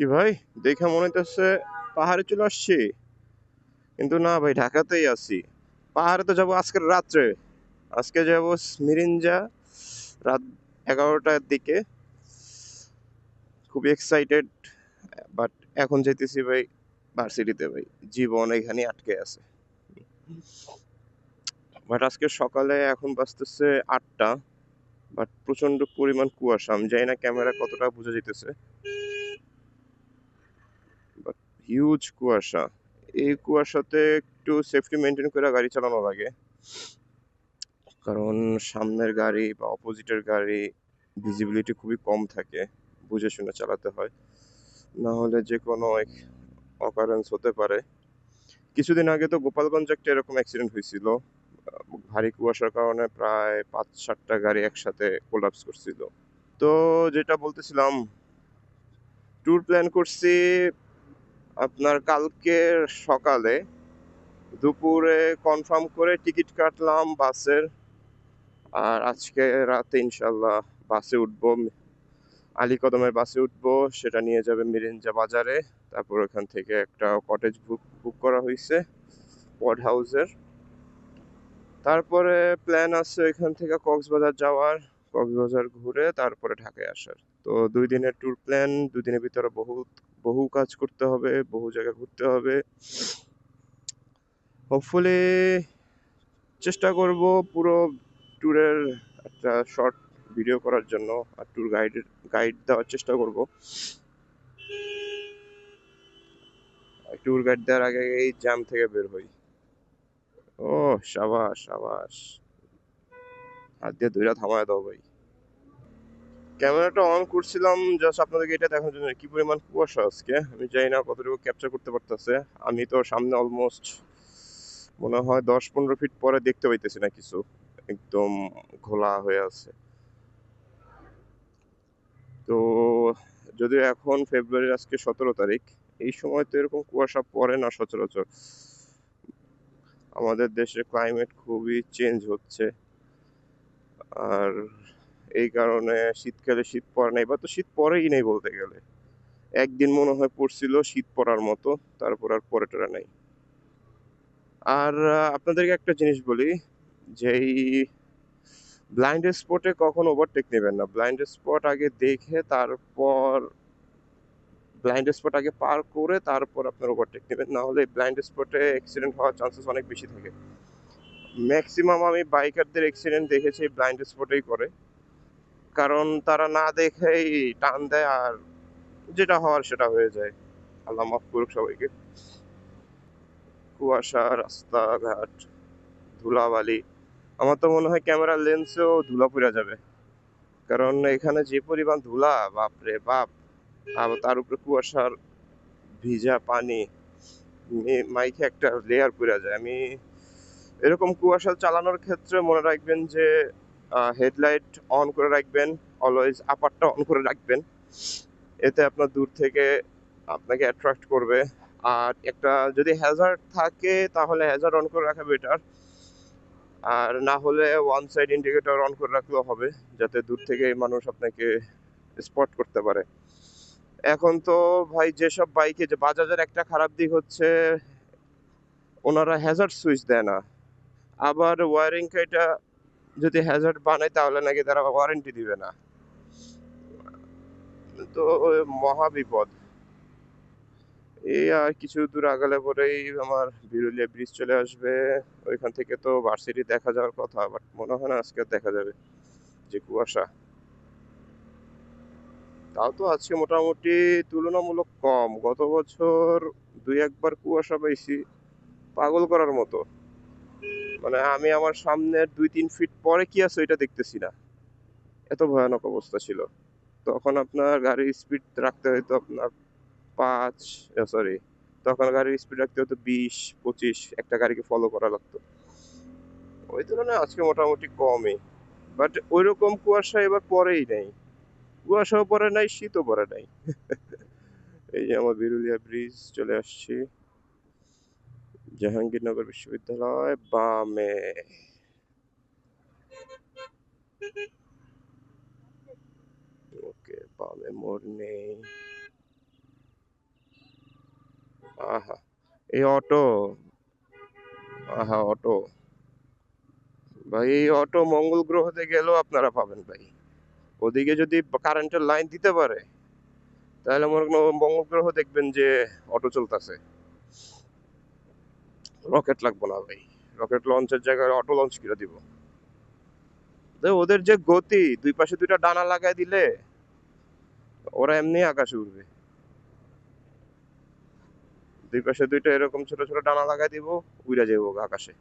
কি ভাই? দেখে মনে হইতেছে পাহাড়ে চলে আসছি। কিন্তু না ভাই, ঢাকাতেই আছি। পাহাড়ে তো যাব আজকের রাত্রে। আজকে যাব মিরিঞ্জা রাত এগারোটার দিকে। খুবই এক্সাইটেড বাট এখন যেতেছি ভাই ভার্সিটিতে ভাই। জীবন এখানে আটকে আছে। বাট আজকে সকালে এখন বাজতেছে আটটা বাট প্রচণ্ড পরিমাণ কুয়াশা। আমি জানি না ক্যামেরা কতটা বোঝা যেতেছে হিউজ কুয়াশা। এই কুয়াশাতে একটু সেফটি মেনটেন করে গাড়ি চালানো লাগে। কারণ সামনের গাড়ি বা অপোজিটের গাড়ি ভিজিবিলিটি খুবই কম থাকে, বুঝে শুনে চালাতে হয়। না হলে যে কোনো অকারেন্স হতে পারে। কিছুদিন আগে তো গোপালগঞ্জে একটা এরকম অ্যাক্সিডেন্ট হয়েছিল। ভারী কুয়াশার কারণে প্রায় পাঁচ সাতটা গাড়ি একসাথে কোলাপস করছিল। তো যেটা বলতেছিলাম ট্যুর প্ল্যান করছি আপনার কালকে সকালে দুপুরে কনফার্ম করে টিকিট কাটলাম বাসের। আর আজকে রাতে ইনশাল্লাহ বাসে উঠবো। আলী কদমের বাসে উঠবো, সেটা নিয়ে যাবে মিরিঞ্জা বাজারে। তারপর ওখান থেকে একটা কটেজ বুক বুক করা হয়েছে ওয়ার্ড হাউসের তারপরে প্ল্যান আছে এখান থেকে কক্সবাজার যাওয়ার, কক্সবাজার ঘুরে তারপরে ঢাকায় আসার। তো দুই দিনের ট্যুর প্ল্যান দুই দিনের ভিতরে বহু বহু কাজ করতে হবে, বহু জায়গা ঘুরতে হবে। হোপফুলি চেষ্টা করব পুরো ট্যুরের একটা শর্ট ভিডিও করার জন্য আর ট্যুর গাইডের গাইড দেওয়ার চেষ্টা করব। ট্যুর গাইড দেওয়ার আগে এই জ্যাম থেকে বের হই। ও সাবাস সাবাস। হাত দিয়ে দুইটা থামায় দাও ভাই। ক্যামেরাটা অন করছিলাম জাস্ট আপনাদেরকে এটা দেখানোর জন্য। কি পরিমাণ কুয়াশা আজকে? আমি জানি না কতটুকু ক্যাপচার করতে পারতেছে। আমি তো সামনে অলমোস্ট মনে হয় দশ পনেরো ফিট পরে দেখতে পাইতেছি না কিছু। একদম ঘোলা হয়ে আছে। তো যদিও এখন ফেব্রুয়ারির আজকে সতেরো তারিখ, এই সময় তো এরকম কুয়াশা পড়ে না সচরাচর। আমাদের দেশের ক্লাইমেট খুবই চেঞ্জ হচ্ছে। আর এই কারণে শীতকালে শীত পড়ে না বা তো শীত পড়েই নেই বলতে গেলে। একদিন মনে হয় পড়ছিল, শীত পড়ার মতো, তারপর আর পরে টরা নাই। আর আপনাদেরকে একটা জিনিস বলি, যে এই ব্লাইন্ড স্পটে কখনো ওভারটেক নেবেন না? ব্লাইন্ড স্পট আগে দেখে, তারপর ব্লাইন্ড স্পট আগে পার করে, তারপর আপনার ওভারটেক নেবেন। না হলে ব্লাইন্ড স্পটে অ্যাক্সিডেন্ট হওয়ার চান্সেস অনেক বেশি থাকে। ম্যাক্সিমাম আমি বাইকারদের অ্যাক্সিডেন্ট দেখেছি ব্লাইন্ড স্পটেই করে। কারণ তারা না দেখেই টান দেয় আর যেটা হওয়ার সেটা হয়ে যায়। আল্লাহ মাফ করুক সবাইকে। কুয়াশা, রাস্তাঘাট, ধুলাবালি। আমার তো মনে হয় ক্যামেরার লেন্সেও ধুলা পড়ে যাবে। কারণ এখানে যে পরিমাণ ধুলা, বাপরে বাপ! আর তার উপরে কুয়াশার ভিজা পানি মাইকে একটা লেয়ার পড়ে যায়। আমি এরকম কুয়াশা চালানোর ক্ষেত্রে মনে রাখবেন যে হেডলাইট অন করে রাখবেন অলওয়েজ আপারটা অন করে রাখবেন। এতে আপনার দূর থেকে আপনাকে অ্যাট্রাক্ট করবে। আর একটা যদি হ্যাজার্ড থাকে, তাহলে হ্যাজার্ড অন করে রাখা বেটার আর না হলে ওয়ান সাইড ইন্ডিকেটর অন করে রাখলেও হবে, যাতে দূর থেকে মানুষ আপনাকে স্পট করতে পারে। এখন তো ভাই, যেসব বাইকে যে বাজাজের একটা খারাপ দিক হচ্ছে, ওনারা হ্যাজার্ড সুইচ দেয় না। আবার ওয়ারিং এটা যদি হ্যাজার্ড বানায়, তাহলে নাকি তারা ওয়ারেন্টি দিবে না। তো মহা বিপদ। এই আর কিছু দূর আগালে পরেই আমার বিরুলিয়া ব্রিজ চলে আসবে। ওইখান থেকে তো ভার্সিটি দেখা যাওয়ার কথা বাট মনে হয় না আজকে দেখা যাবে যে কুয়াশা। তাও তো আজকে মোটামুটি তুলনামূলক কম। গত বছর দুই একবার কুয়াশা পাইছি, পাগল করার মতো। মানে আমি আমার সামনের দুই, তিন ফিট পরে কি আছে ওইটা দেখতেছি না। এত ভয়ানক অবস্থা ছিল। তখন আপনার গাড়ির স্পিড রাখতে হয়তো আপনার পাঁচ সরি তখন গাড়ির স্পিড রাখতে হতো বিশ, পঁচিশ, একটা গাড়িকে ফলো করা লাগতো। ওই তুলনায় আজকে মোটামুটি কমই। বাট ওইরকম কুয়াশা এবার পরেই নেই। কুয়াশাও পরে নাই, শীতও পরে নাই। এই যে আমার বিরুলিয়া ব্রিজ চলে আসছি। জাহাঙ্গীরনগর বিশ্ববিদ্যালয়, বামে। ওকে, বামে মোড় নেই। আহা, এই অটো। আহা, অটো। ভাই, এই অটো মঙ্গল গ্রহতে গেলেও আপনারা পাবেন ভাই। ওদিকে যদি কারেন্টের লাইন দিতে পারে, তাহলে মনে মঙ্গল গ্রহ দেখবেন যে অটো চলতেছে। রকেট লাগবো না ভাই। রকেট লঞ্চের জায়গায় অটো লঞ্চ করে দিব। ওদের যে গতি, দুই পাশে দুইটা ডানা লাগাই দিলে, ওরা এমনি আকাশে উঠবে দুই পাশে দুইটা এরকম ছোট ছোট ডানা লাগাই দিব, উড়ে যাব আকাশে।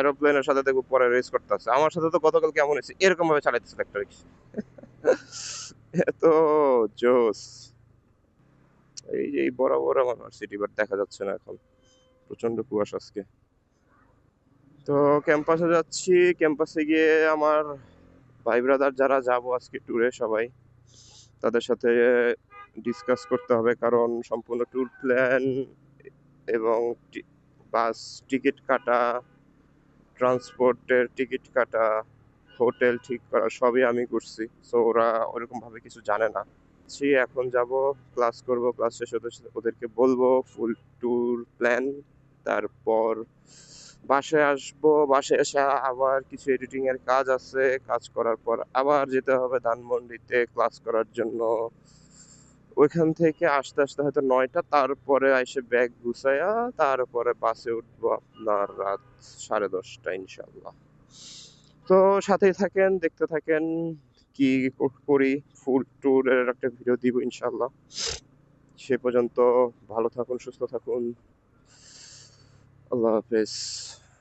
এরোপ্লেনের সাথে দেখব পরে রেস করতেছে। আমার সাথে তো গতকাল কেমন হয়েছে? এরকম ভাবে চালাইতেছিল একটা রিক্সা এত জোস। এই যে এই বরাবর আমার ভার্সিটি বাট দেখা যাচ্ছে না এখন। প্রচণ্ড কুয়াশা আজকে। তো ক্যাম্পাসে যাচ্ছি। ক্যাম্পাসে গিয়ে আমার ভাই ব্রাদার যারা, যাব আজকে ট্যুরে সবাই। তাদের সাথে ডিসকাস করতে হবে, কারণ সম্পূর্ণ ট্যুর প্ল্যান এবং বাস টিকিট কাটা ট্রান্সপোর্টের টিকিট কাটা হোটেল ঠিক করা, সবই আমি করছি। সো ওরা ওরকম ভাবে কিছু জানে না। ছি এখন যাব ক্লাস করব ক্লাস শেষ হতে ওদেরকে বলব ফুল ট্যুর প্ল্যান তারপর বাসায় আসব, বাসায় এসে আবার কিছু এডিটিং এর কাজ আছে, কাজ করার পর আবার যেতে হবে ধানমন্ডিতে ক্লাস করার জন্য। ওইখান থেকে আসতে আসতে হয়তো নয়টা, তারপরে এসে ব্যাগ গুছাইয়া তারপরে বাসে উঠবো আপনার রাত সাড়ে দশটা ইনশাল্লাহ তো সাথেই থাকেন, দেখতে থাকেন। কি করি ফুল ট্যুরের একটা ভিডিও দিব ইনশাল্লাহ সে পর্যন্ত ভালো থাকুন, সুস্থ থাকুন। আল্লাহ হাফেজ।